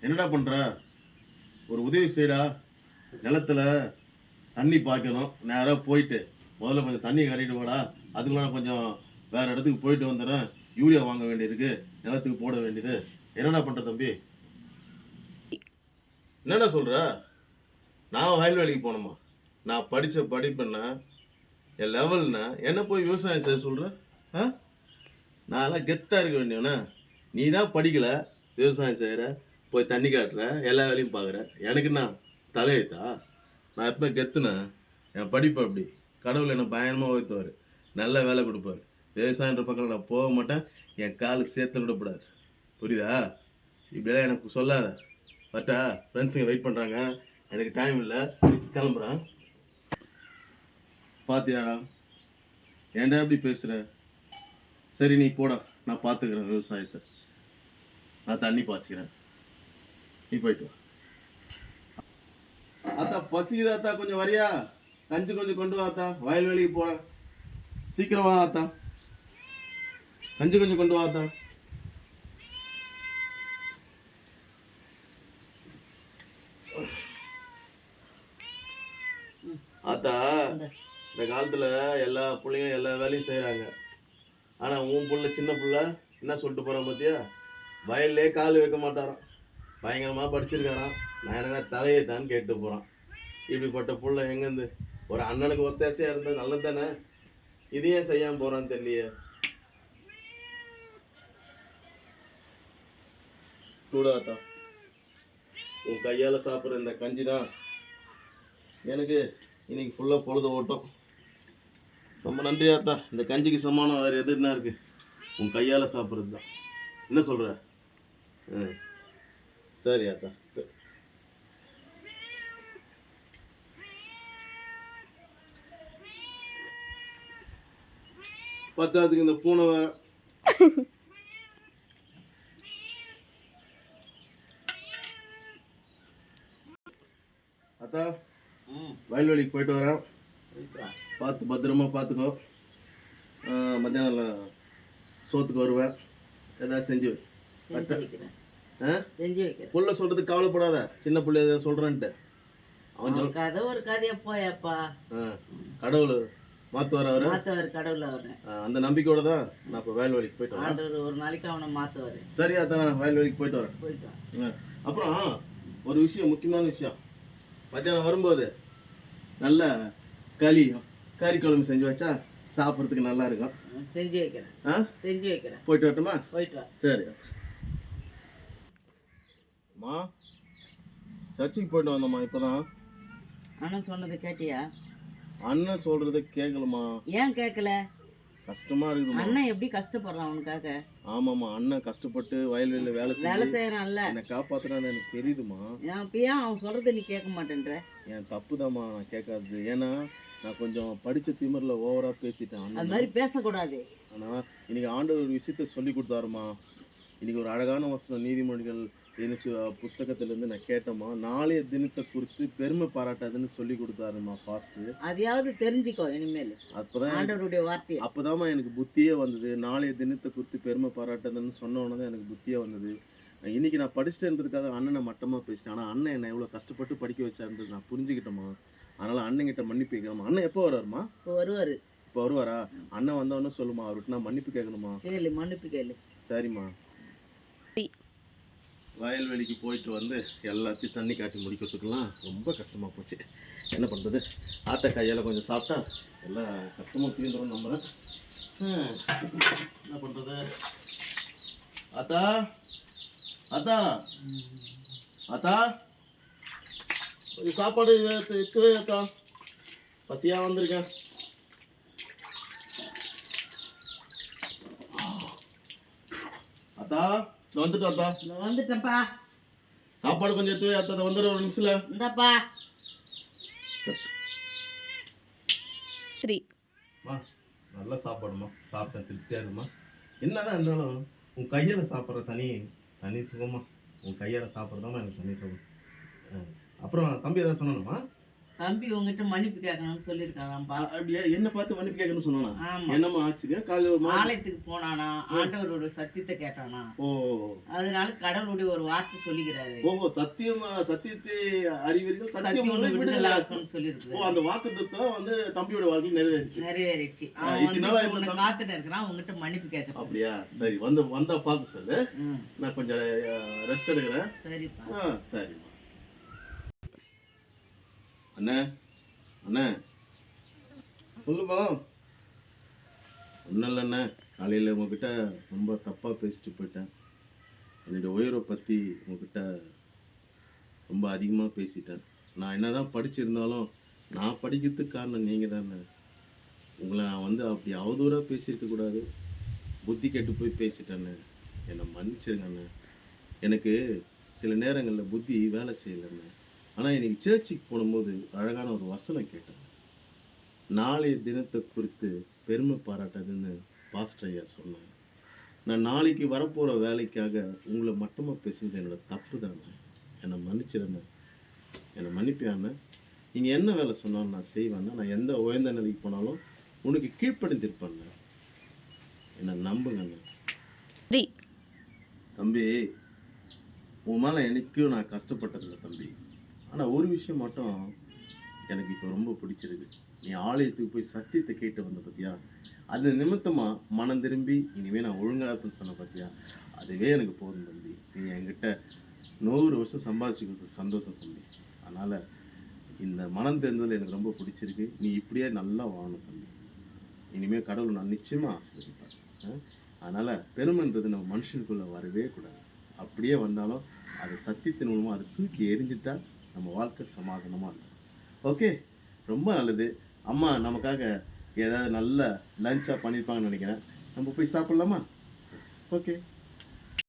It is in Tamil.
என்னடா பண்ணுற ஒரு உதவி செய்டா. நிலத்துல தண்ணி பாய்க்கணும். நேராக போயிட்டு முதல்ல கொஞ்சம் தண்ணி கட்டிட்டு வாடா அதுக்குள்ள கொஞ்சம் வேறு இடத்துக்கு போயிட்டு வந்துடுறேன். யூரியா வாங்க வேண்டியதுக்கு நிலத்துக்கு போட வேண்டியது. என்னடா பண்ணுற தம்பி? என்னடா சொல்கிற நான் வயல் வேலைக்கு போகணுமா? நான் படித்த படிப்புன்னா என் லெவல்னா என்ன? போய் விவசாயம் செய்ய சொல்கிறேன் ஆ? நான்லாம் கெத்தாக இருக்க வேண்டியவனா. நீ தான் படிக்கலை விவசாயம் செய்கிற போய் தண்ணி காட்டுறேன் எல்லா வேலையும் பார்க்குறேன் எனக்கு என்ன தலையெழுத்தா? நான் எப்போ கெத்துனேன் என் படிப்பு அப்படி. கடவுள் என்னை பயங்கரமாக உயர்த்துவார். நல்ல வேலை கொடுப்பாரு. விவசாயன்ற பக்கம் நான் போக மாட்டேன். என் கால் சேர்த்து விடக்கூடாது புரியுதா? இப்படியெல்லாம் எனக்கு சொல்லாத. பட்டா ஃப்ரெண்ட்ஸுங்க வெயிட் பண்ணுறாங்க எனக்கு டைம் இல்லை. கிளம்புறேன். பாத்தியாடா? ஏன்டா இப்படி பேசுகிற சரி நீ போடா. நான் பார்த்துக்கிறேன் விவசாயத்தை. நான் தண்ணி பாய்ச்சிக்கிறேன். நீ போயிட்டு வா. ஆத்தா பசிக்குது ஆத்தா கொஞ்சம் வரியா? கஞ்சி கொஞ்சம் கொண்டு வா ஆத்தா. வயல்வெளிக்கு போகிறேன் சீக்கிரம் வா ஆத்தா. கஞ்சி கொஞ்சம் கொண்டு வா ஆத்தா. ஆத்தா இந்த காலத்துல எல்லா பிள்ளைங்க எல்லா வேலையும் செய்றாங்க. ஆனா உன் புள்ள சின்ன புள்ள என்ன சொல்லிட்டு போறான் பாத்தியா? வயல்லே கால் வைக்க மாட்டாராம். பயங்கரமாக படிச்சிருக்காராம். நான் என்ன தலையை தான் கேட்டு போகிறான் இப்படிப்பட்ட புள்ள எங்கேருந்து? ஒரு அண்ணனுக்கு ஒத்தாசையாக இருந்தால் நல்லது தானே இதையே செய்யாமல் போகிறான்னு போறான்னு தெரியலையே. சூடாத்தா உன் கையால் சாப்பிட்ற இந்த கஞ்சி தான் எனக்கு இன்னைக்கு ஃபுல்லாக பொழுது ஓட்டம். ரொம்ப நன்றி ஆத்தா இந்த கஞ்சிக்கு சமானம் வேறு எது என்ன உன் கையால் சாப்பிட்றது தான் என்ன சொல்கிற ஆ. சரி ஆத்தா பத்தாதுக்கு இந்த பூனை வேற அத்தா வயல்வெளிக்கு போயிட்டு வரேன். பார்த்து பத்திரமா பார்த்துக்கோ. மத்தியானம் சோத்துக்கு வருவேன். ஏதாவது செஞ்சு வை. செஞ்சு வைக்கிறேன். புள்ள சொல்றதுக்கு கவலைப்படாத. சின்ன பிள்ளை ஏதாவது சொல்றேன்ட்டு. அவன் சொல் கதை ஒரு கதையை போயப்பா. கடவுள் மாத்துவார் அவரு? மாத்தவர் கடவுள் அந்த நம்பிக்கையோட தான் நான் இப்போ வயல்வெளிக்கு போயிட்டு வரேன். ஒரு நாளைக்கு அவனை மாத்துவாரு. சரி அதான் நான் வயல்வெளிக்கு போயிட்டு வரேன். போயிட்டு வா. ஆ, அப்புறம் ஒரு விஷயம் முக்கியமான விஷயம். மத்தியானம் வரும்போது நல்ல களி கறி குழம்பு செஞ்சு வச்சா சாப்பிட்றதுக்கு நல்லா இருக்கும். செஞ்சு வைக்கிறேன். ஆ? செஞ்சு வைக்கிறேன். போயிட்டு வரட்டுமா? போயிட்டு வா சரி. அம்மா சர்ச்சுக்கு போயிட்டு வந்தோம்மா இப்போதான். அண்ணன் சொன்னதை கேட்டியா? அண்ணன் சொல்றத கேட்கலம்மா ஏன் கேட்கல கஷ்டமா இருக்குதும்மா. அண்ணன் எப்படி கஷ்டப்படுறான் அவனுக்காக ஆமாம்மா அண்ணன் கஷ்டப்பட்டு வயல்வெளியில் வேலை வேலை செய்யறான்ல. என்னை காப்பாத்துறான்னு எனக்கு தெரியுதுமா ஏன் அப்ப ஏன் அவன் சொல்றதை நீ கேட்க மாட்டேன்ற? என் தப்பு நான் கேட்காதது. ஏன்னா நான் கொஞ்சம் படிச்ச திமிரில் ஓவரா பேசிட்டேன் அண்ணன். மாதிரி பேசக்கூடாது. ஆனா இன்னைக்கு ஆண்டவர் ஒரு விஷயத்த சொல்லி கொடுத்தாருமா இன்னைக்கு ஒரு அழகான வசனம் நீதிமொழிகள் தினசு புஸ்தகத்திலேருந்து நான் கேட்டேம்மா நாளைய தினத்தை குறித்து பெருமை பாராட்டாதுன்னு சொல்லி கொடுத்தாருமா ஃபாஸ்ட்டு அதையாவது தெரிஞ்சுக்கோ இனிமேல். அப்போதான் ஆண்டவருடைய வார்த்தையை. அப்போதாம்மா எனக்கு புத்தியே வந்தது. நாளைய தினத்தை குறித்து பெருமை பாராட்டுதுன்னு சொன்ன உடனே தான் எனக்கு புத்தியே வந்தது. இன்னைக்கு நான் படிச்சிட்டேன்றதுக்காக அண்ணனை மட்டமாக பேசிட்டேன். ஆனால் அண்ணன் என்னை எவ்வளோ கஷ்டப்பட்டு படிக்க வச்சாருன்றது நான் புரிஞ்சுக்கிட்டேம்மா. அதனால் அண்ணன்கிட்ட மன்னிப்பு கேட்கலாமா அண்ணன் எப்போ இப்போ வருவாரு. இப்போ வருவாரா? அண்ணன் வந்தவொடனே சொல்லுமா அவர்கிட்ட நான் மன்னிப்பு கேட்கணுமா? கேளு மன்னிப்பு கேளு. சரிம்மா. வயல்வெளிக்கு போயிட்டு வந்து எல்லாத்தையும் தண்ணி காட்டி முடிக்கிறதுக்கெல்லாம் ரொம்ப கஷ்டமாக போச்சு. என்ன பண்ணுறது ஆட்டை கையால் கொஞ்சம் சாப்பிட்டா எல்லா கஷ்டமும் தீர்ந்துடும் நம்புகிறேன் என்ன பண்ணுறது ஆத்தா? ஆத்தா? ஆத்தா? கொஞ்சம் சாப்பாடு எடுத்து பசியாக வந்திருக்கேன் அத்தா இதோ வந்துட்டு அத்தா வந்துட்டேன்ப்பா. சாப்பாடு கொஞ்சம் எடுத்து வை, அத்தா. இதோ வந்துடுற ஒரு நிமிஷத்துல. இந்தாப்பா. த்ரீ மா நல்ல சாப்பாடுமா சாப்பிட்டேன் திருப்தியாக இருக்குமா என்னதான் இருந்தாலும் உன் கையால் சாப்பிட்ற தனி தனி சுகமா உன் கையால் சாப்பிட்றதாம்மா எனக்கு தனி சுகம். ஆ. அப்புறம் தம்பி ஏதாவது சொன்னணுமா தம்பி உங்ககிட்ட மன்னிப்பு கேட்கணும்னு சொல்லியிருக்காராம்பா அப்படியா? என்ன பார்த்து மன்னிப்பு கேட்கணும்னு சொன்னானா? ஆமா. என்னம்மா ஆச்சுங்க? காலையில் ஆலயத்துக்கு போனானா? ஆண்டவரோட சத்தியத்தை கேட்டானா? ஓ அதனால கடவுளுடைய ஒரு வார்த்தை சொல்லிக்கிறாரு. ஓஹோ சத்தியம் சத்தியத்தை அறிவீர்கள் சத்தியம் சத்தியம் உங்களை உங்களை விடுதலை விடுதலை ஆக்கும்னு ஓ அந்த வாக்கு வந்து தம்பியோட வாழ்க்கையில் நிறைவேறிச்சு. நிறைவேறிடுச்சு ஆ, அவன் காத்துட்டு இருக்கிறான் உங்ககிட்ட மன்னிப்பு கேட்கறான் அப்படியா? சரி வந்து வந்தா பார்க்க சொல்லு. நான் கொஞ்சம் ரெஸ்ட் எடுக்கிறேன். சரிப்பா. சரிம்மா. அண்ணே அண்ணே. சொல்லுப்பா. ஒன்றும் இல்லைண்ணே. காலையில் உங்ககிட்ட ரொம்ப தப்பாக பேசிட்டு போயிட்டேன். என்னுடைய உயரை பற்றி உங்ககிட்ட ரொம்ப அதிகமாக பேசிட்டேன். நான் என்னதான் படிச்சிருந்தாலும் நான் படிக்கிறதுக்கு காரணம் நீங்கள் தானே உங்களை நான் வந்து அப்படி அவதூறாக பேசியிருக்கக்கூடாது புத்தி கெட்டு போய் பேசிட்டேண்ணே. என்னை மன்னிச்சிருங்கண்ணே. எனக்கு சில நேரங்களில் புத்தி வேலை செய்யலைண்ணே. ஆனால் இன்னைக்கு சர்ச்சுக்கு போகும்போது அழகான ஒரு வசனம் கேட்டேன் நாளைய தினத்தை குறித்து பெருமை பாராட்டாதுன்னு பாஸ்டர் ஐயா சொன்னாங்க. நான் நாளைக்கு வரப்போகிற வேலைக்காக உங்களை மட்டுமா பேசுனது என்னோட தப்பு தானே என்னை மன்னிச்சிருண்ணே என்னை மன்னிப்பியாண்ணே நீங்கள் என்ன வேலை சொன்னாலும் நான் செய்வேண்ணே நான் எந்த உயர்ந்த நிலைக்கு போனாலும் உனக்கு கீழ்ப்படிந்திருப்பேண்ணே என்னை நம்புங்கண்ணே தம்பி உன் மேலே எனக்கும் நான் கஷ்டப்பட்டதில்லை தம்பி. ஆனால் ஒரு விஷயம் மட்டும் எனக்கு இப்போ ரொம்ப பிடிச்சிருக்கு. நீ ஆலயத்துக்கு போய் சத்தியத்தை கேட்டு வந்த பார்த்தியா அது நிமித்தமாக மனம் திரும்பி இனிமேல் நான் ஒழுங்காக இருப்பேன்னு சொன்ன பார்த்தியா அதுவே எனக்கு போதும் தம்பி. நீ என்கிட்ட நூறு வருஷம் சம்பாதிச்சு கொடுத்த சந்தோஷம் தம்பி. அதனால் இந்த மனம் தெரிந்ததில் எனக்கு ரொம்ப பிடிச்சிருக்கு. நீ இப்படியே நல்லா வாழணும் தம்பி. இனிமேல் கடவுள் நான் நிச்சயமாக ஆசீர்வதிப்பேன். அதனால் பெருமைன்றது நம்ம மனுஷனுக்குள்ளே வரவே கூடாது. அப்படியே வந்தாலும் அது சத்தியத்தின் மூலமாக அதை தூக்கி எரிஞ்சிட்டா நம்ம வாழ்க்கை சமாதானமாக இருக்கும். ஓகே ரொம்ப நல்லது. அம்மா நமக்காக ஏதாவது நல்ல லஞ்சாக பண்ணியிருப்பாங்கன்னு நினைக்கிறேன். நம்ம போய் சாப்பிட்லாமா? ஓகே